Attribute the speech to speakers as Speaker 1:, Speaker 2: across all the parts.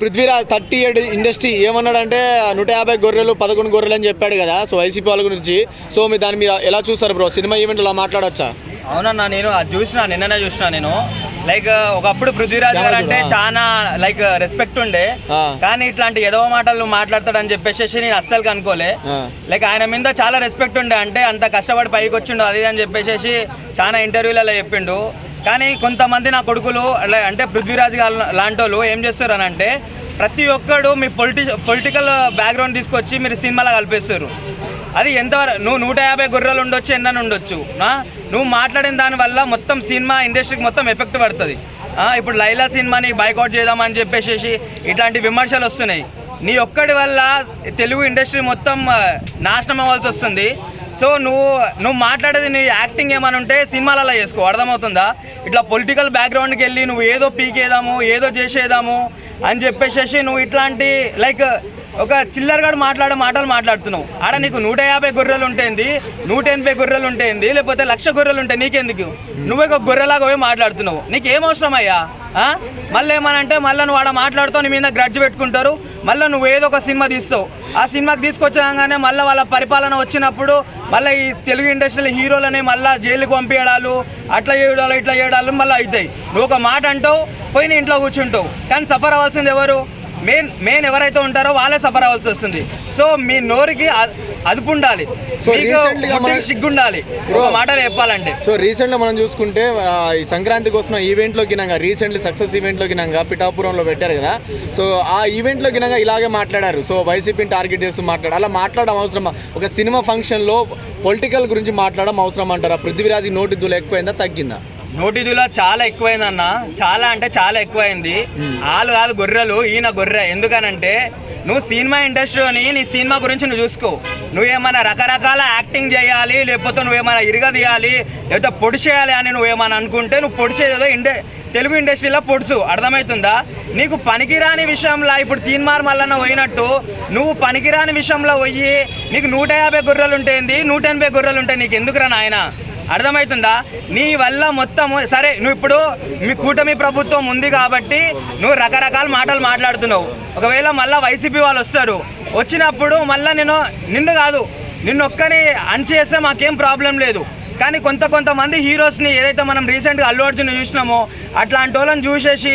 Speaker 1: Prithviraj thirty eight industry ఏమన్నాడంటే నూట యాభై గొర్రెలు పదకొండు గొర్రెలు అని చెప్పాడు కదా సో వైసీపీ వాళ్ళ గురించి. సో మీరు దాన్ని మీరు ఎలా చూస్తారు బ్రో? సినిమా ఈవెంట్ ఇలా మాట్లాడొచ్చా?
Speaker 2: అవునన్నా నేను అది చూసిన నిన్ననే చూసిన నేను. లైక్ ఒకప్పుడు పృథ్వీరాజ్ గారు అంటే. చాలా లైక్ రెస్పెక్ట్ ఉండే. కానీ ఇట్లాంటి ఏదో మాటలు మాట్లాడతాడని చెప్పేసి నేను అస్సలు అనుకోలే
Speaker 1: ఆ.
Speaker 2: లైక్ ఆయన మీద చాలా రెస్పెక్ట్ ఉండే. అంటే అంత కష్టపడి పైకి వచ్చిండు అది అని చెప్పేసి చాలా ఇంటర్వ్యూలలో చెప్పిండు. కానీ కొంతమంది నా కొడుకులు అలా- అంటే పృథ్వీరాజ్ గారు లాంటి ఏం చేస్తారు అని అంటే ప్రతి ఒక్కడు మీ పొలిటి పొలిటికల్ బ్యాక్గ్రౌండ్ తీసుకొచ్చి మీరు సినిమాలో కలిపేస్తారు. అది ఎంతవరకు నువ్వు నూట యాభై గొర్రెలు ఉండొచ్చు ఎన్న ఉండొచ్చు నువ్వు మాట్లాడిన దానివల్ల మొత్తం సినిమా ఇండస్ట్రీకి మొత్తం ఎఫెక్ట్ పడుతుంది. ఇప్పుడు లైలా సినిమాని బైకౌట్ చేద్దామని చెప్పేసి ఇట్లాంటి విమర్శలు వస్తున్నాయి. నీ ఒక్కడి వల్ల తెలుగు ఇండస్ట్రీ మొత్తం నాశనం అవ్వాల్సి వస్తుంది. సో నువ్వు నువ్వు మాట్లాడేది నీ యాక్టింగ్ ఏమైనా ఉంటే సినిమాలలో చేసుకో. అర్థమవుతుందా? ఇట్లా పొలిటికల్ బ్యాక్గ్రౌండ్కి వెళ్ళి నువ్వు ఏదో పీకేదాము ఏదో చేసేదాము అని చెప్పేసేసి నువ్వు ఇట్లాంటి లైక్ ఒక చిల్లరగాడు మాట్లాడే మాటలు మాట్లాడుతున్నావు. ఆడ నీకు నూట యాభై గొర్రెలు ఉంటేంది నూట ఎనభై గొర్రెలు ఉంటేంది లేకపోతే లక్ష గొర్రెలు ఉంటాయి నీకెందుకు? నువ్వే ఒక గొర్రెలాగా పోయి మాట్లాడుతున్నావు. నీకు ఏం అవసరం అయ్యా? మళ్ళీ ఏమనంటే మళ్ళీ నువ్వు ఆడ మాట్లాడుతావు నీ మీద గ్రడ్జ్ పెట్టుకుంటారు. మళ్ళీ నువ్వు ఏదో ఒక సినిమా తీస్తావు. ఆ సినిమాకి తీసుకొచ్చాగానే మళ్ళీ వాళ్ళ పరిపాలన వచ్చినప్పుడు మళ్ళీ ఈ తెలుగు ఇండస్ట్రీలో హీరోలని మళ్ళీ జైలుకి పంపించడాలు అట్లా చేయడాలు ఇట్లా చేయడాలు మళ్ళీ అవుతాయి. నువ్వు ఒక మాట అంటావు పోయి ఇంట్లో కూర్చుంటావు. కానీ సఫర్ అవ్వాల్సింది ఎవరు? మెయిన్ మెయిన్ ఎవరైతే ఉంటారో వాళ్ళే సఫర్ అవ్వాల్సి వస్తుంది. సో మీ నోరుకి అదుపు ఉండాలి.
Speaker 1: గా Bro.
Speaker 2: ఒక మాటలు చెప్పాలంటే.
Speaker 1: సో రీసెంట్గా మనం చూసుకుంటే ఈ సంక్రాంతికి వస్తున్న ఈవెంట్లో గినంగా రీసెంట్లీ సక్సెస్ ఈవెంట్లో గినంగా పిఠాపురంలో పెట్టారు కదా. సో ఆ ఈవెంట్లో గినంగా ఇలాగే మాట్లాడారు. సో వైసీపీని టార్గెట్ చేస్తూ మాట్లాడారు. అలా మాట్లాడడం అవసరమా? ఒక సినిమా ఫంక్షన్లో పొలిటికల్ గురించి మాట్లాడడం అవసరం అంటారా పృథ్వీరాజ్ నోటి దులు ఎక్కువైందా తగ్గిందా?
Speaker 2: నోటిదులో చాలా ఎక్కువైందన్న. చాలా అంటే చాలా ఎక్కువైంది. వాళ్ళు కాదు గొర్రెలు ఈయన గొర్రె. ఎందుకనంటే నువ్వు సినిమా ఇండస్ట్రీని నీ సినిమా గురించి నువ్వు చూసుకో. నువ్వేమైనా రకరకాల యాక్టింగ్ చేయాలి లేకపోతే నువ్వేమైనా ఇరగ తీయాలి లేకపోతే పొడి చేయాలి అని నువ్వేమైనా అనుకుంటే నువ్వు పొడి చేయదో ఇండే తెలుగు ఇండస్ట్రీలో పొడుసు. అర్థమవుతుందా? నీకు పనికిరాని విషయంలో ఇప్పుడు తీన్మార్ మల్లన్న పోయినట్టు నువ్వు పనికిరాని విషయంలో పోయి నీకు నూట యాభై గొర్రెలు ఉంటేంది నూట ఎనభై గొర్రెలు ఉంటాయి నీకు ఎందుకురా నాయన? అర్థమవుతుందా? నీ వల్ల మొత్తం సరే నువ్వు ఇప్పుడు మీ కూటమి ప్రభుత్వం ఉంది కాబట్టి నువ్వు రకరకాల మాటలు మాట్లాడుతున్నావు. ఒకవేళ మళ్ళీ వైసీపీ వాళ్ళు వస్తారు. వచ్చినప్పుడు మళ్ళీ నేను నిన్ను కాదు నిన్నొక్కని అణచేస్తే మాకేం ప్రాబ్లం లేదు. కానీ కొంత కొంతమంది హీరోస్ని ఏదైతే మనం రీసెంట్గా అల్లు అర్జున్ చూసినామో అట్లాంటి వాళ్ళని చూసేసి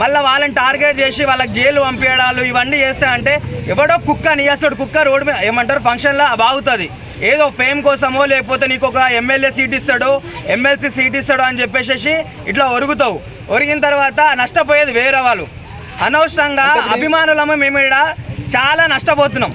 Speaker 2: మళ్ళీ వాళ్ళని టార్గెట్ చేసి వాళ్ళకి జైలు పంపించడాలు ఇవన్నీ చేస్తే అంటే ఎవడో కుక్క నీయేస్తాడు కుక్క రోడ్డు మీద ఏమంటారు ఫంక్షన్లో బాగుతుంది. ఏదో ఫేమ్ కోసమో లేకపోతే నీకు ఒక ఎమ్మెల్యే సీట్ ఇస్తాడు ఎమ్మెల్సీ సీట్ ఇస్తాడు అని చెప్పేసి ఇట్లా ఒరుగుతావు. ఒరిగిన తర్వాత నష్టపోయేది వేరే వాళ్ళు. అనవసరంగా అభిమానులము మేము ఈడ చాలా నష్టపోతున్నాం?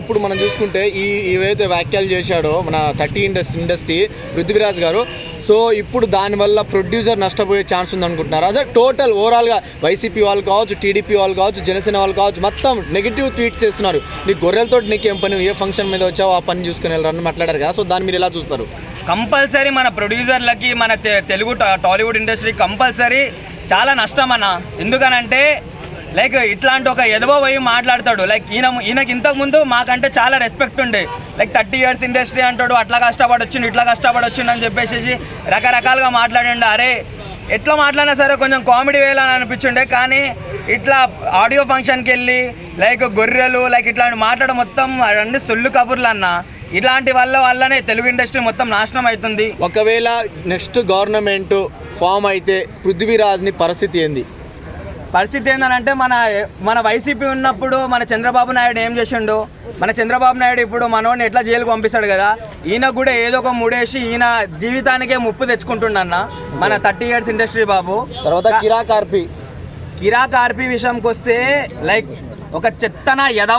Speaker 1: ఇప్పుడు మనం చూసుకుంటే ఈ ఏవైతే వ్యాఖ్యలు చేశాడో మన థర్టీ ఇండస్ట్రీ ఇండస్ట్రీ పృథ్వీరాజ్ గారు సో ఇప్పుడు దానివల్ల ప్రొడ్యూసర్ నష్టపోయే ఛాన్స్ ఉంది అనుకుంటున్నారు అదే టోటల్ ఓవరాల్గా వైసీపీ వాళ్ళు కావచ్చు టీడీపీ వాళ్ళు కావచ్చు జనసేన వాళ్ళు కావచ్చు మొత్తం నెగిటివ్ ట్వీట్స్ చేస్తున్నారు. నీ గొర్రెలతో నీకేం పని? ఏ ఫంక్షన్ మీద వచ్చావో ఆ పని చూసుకుని వెళ్ళరని మాట్లాడారు కదా. సో దాన్ని మీరు ఎలా చూస్తారు?
Speaker 2: కంపల్సరీ మన ప్రొడ్యూసర్లకి మన తెలుగు టాలీవుడ్ ఇండస్ట్రీ కంపల్సరీ చాలా నష్టం అన్న. ఎందుకనంటే లైక్ ఇట్లాంటి ఒక ఎదవ పోయి మాట్లాడతాడు. లైక్ ఈయన ఈయనకి ఇంతకుముందు మాకంటే చాలా రెస్పెక్ట్ ఉండే. లైక్ థర్టీ ఇయర్స్ ఇండస్ట్రీ అంటాడు అట్లా కష్టపడొచ్చిండు ఇట్లా కష్టపడొచ్చిండు అని చెప్పేసి రకరకాలుగా మాట్లాడండి. అరే ఎట్లా మాట్లాడినా సరే కొంచెం కామెడీ వేయాలని అనిపించుండే. కానీ ఇట్లా ఆడియో ఫంక్షన్కి వెళ్ళి లైక్ గొర్రెలు లైక్ ఇట్లాంటి మాట్లాడడం మొత్తం అన్ని సొల్లు కబుర్లు అన్న. ఇలాంటి వల్ల వల్లనే తెలుగు ఇండస్ట్రీ మొత్తం నాశనం అవుతుంది
Speaker 1: ఒకవేళ నెక్స్ట్ గవర్నమెంట్ ఫామ్ అయితే పృథ్వీరాజ్ని పరిస్థితి ఏంది?
Speaker 2: పరిస్థితి ఏంటంటే మన మన వైసీపీ ఉన్నప్పుడు మన చంద్రబాబు నాయుడు ఏం చేసిండు? మన చంద్రబాబు నాయుడు ఇప్పుడు మనోడిని ఎట్లా జైలుకు పంపిస్తాడు కదా? ఈయన కూడా ఏదో ఒక ముడేసి ఈయన జీవితానికే ముప్పు తెచ్చుకుంటుండన్న మన థర్టీ ఇయర్స్ ఇండస్ట్రీ బాబు.
Speaker 1: తర్వాత కిరా కార్పి
Speaker 2: కిరా కార్పి విషయంకి వస్తే లైక్ ఒక చెత్తన యద